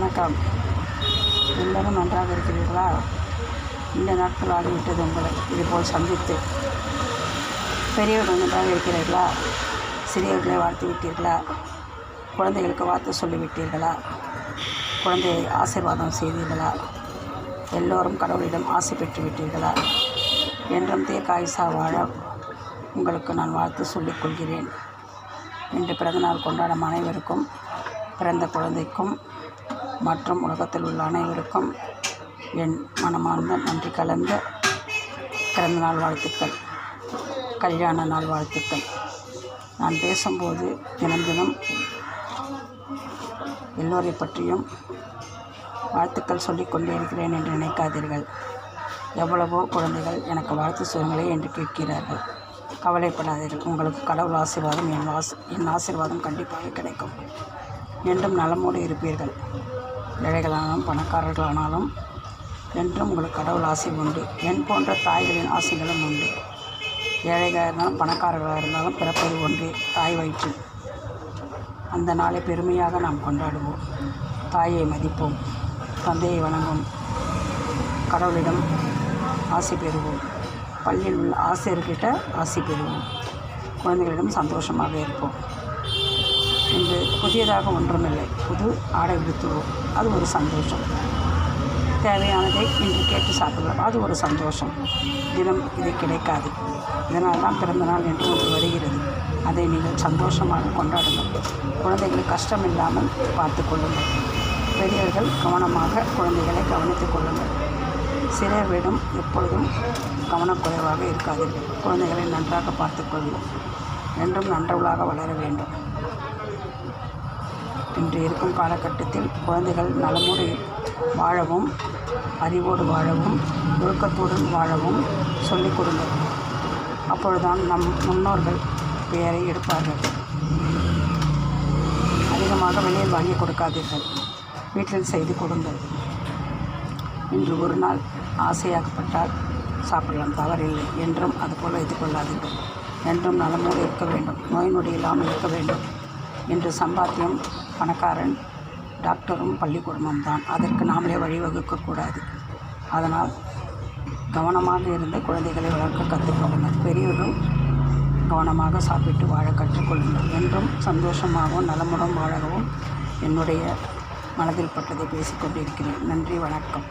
வணக்கம். எல்லோரும் நன்றாக இருக்கிறீர்களா? இந்த நாட்கள் ஆகிவிட்டது உங்களை இதுபோல் சந்தித்து. பெரியவர்கள் நன்றாக இருக்கிறீர்களா? சிறியவர்களை வாழ்த்து விட்டீர்களா? குழந்தைகளுக்கு வார்த்தை சொல்லிவிட்டீர்களா குழந்தையை ஆசீர்வாதம் செய்தீர்களா? எல்லோரும் கடவுளிடம் ஆசை பெற்று விட்டீர்களா? என்றும் தீர்க்காயுசா வாழ உங்களுக்கு நான் வாழ்த்து சொல்லிக் கொள்கிறேன். இன்று பிறந்தநாள் கொண்டாடும் அனைவருக்கும் பிறந்த குழந்தைக்கும் மற்றும் உலகத்தில் உள்ள அனைவருக்கும் என் மனமார்ந்த நன்றி கலந்த பிறந்தநாள் வாழ்த்துக்கள் கல்யாண நாள் வாழ்த்துக்கள். நான் பேசும்போது தினம் தினம் எல்லோரை பற்றியும் வாழ்த்துக்கள் சொல்லிக் கொண்டே இருக்கிறேன் என்று நினைக்காதீர்கள். எவ்வளவோ குழந்தைகள் எனக்கு வாழ்த்து சொல்லுங்களே என்று கேட்கிறார்கள். கவலைப்படாதீர்கள். உங்களுக்கு கடவுள் ஆசீர்வாதம் என் ஆசி என் ஆசீர்வாதம் கண்டிப்பாக கிடைக்கும். என்றும் நலமோடு இருப்பீர்கள். ஏழைகளானாலும் பணக்காரர்களானாலும் என்றும் உங்களுக்கு கடவுள் ஆசை உண்டு. என் போன்ற தாய்களின் ஆசைகளும் உண்டு. ஏழைகளாக இருந்தாலும் பணக்காரர்களாக இருந்தாலும் பிறப்பது ஒன்றே தாய் வயிற்றில் அந்த நாளை பெருமையாக நாம் கொண்டாடுவோம். தாயை மதிப்போம். தந்தையை வணங்கும் கடவுளிடம் ஆசை பெறுவோம். பள்ளியில் உள்ள ஆசிரியர்கிட்ட ஆசை பெறுவோம். குழந்தைகளிடம் சந்தோஷமாக இருப்போம். புதியதாக ஒன்றுமில்லை. புது ஆடை உடுத்துவோம். அது ஒரு சந்தோஷம். தேவையானதை இன்று கேட்டு சாப்பிடுவோம் அது ஒரு சந்தோஷம். தினம் இது கிடைக்காது. இதனால் தான் பிறந்தநாள் என்று ஒன்று வருகிறது. அதை நீங்கள் சந்தோஷமாக கொண்டாடுங்கள். குழந்தைகள் கஷ்டம் இல்லாமல் பார்த்து கொள்ளுங்கள். பெரியவர்கள் கவனமாக குழந்தைகளை கவனித்துக் கொள்ளுங்கள். விடம் எப்பொழுதும் கவனக்குறைவாக இருக்காதீர்கள் குழந்தைகளை நன்றாக பார்த்துக்கொள்ளும் என்றும் நன்றவளாக வளர வேண்டும். இன்று இருக்கும் காலகட்டத்தில் குழந்தைகள் நலமோடு வாழவும் அறிவோடு வாழவும் ஒழுக்கத்துடன் வாழவும் சொல்லிக் கொடுங்கள். அப்பொழுதுதான் நம் முன்னோர்கள் பெயரை எடுப்பார்கள். அதிகமாக வெளியில் வாங்கி கொடுக்காதீர்கள். வீட்டில் செய்து கொடுங்கள். இன்று ஒரு நாள் ஆசையாகப்பட்டால் சாப்பிடலாம். தவறில்லை. என்றும் அதுபோல் வைத்து கொள்ளாதீர்கள் என்றும் நலமோடு இருக்க வேண்டும். நோய் நொடி இல்லாமல் இருக்க வேண்டும். இன்று சம்பாத்தியம் பணக்காரன் டாக்டரும் பள்ளிக்கூடமும் தான் அதற்கு நாமளே வழிவகுக்கக்கூடாது அதனால் கவனமாக இருந்து குழந்தைகளை வளர்க்க கற்றுக்கொள்ளுங்கள். பெரியவர்கள் கவனமாக சாப்பிட்டு வாழ கற்றுக்கொள்ளுங்கள் என்றும் சந்தோஷமாகவும் நலமுடன் வாழவும் என்னுடைய மனதில் பட்டதை பேசிக்கொண்டிருக்கிறேன் நன்றி வணக்கம்.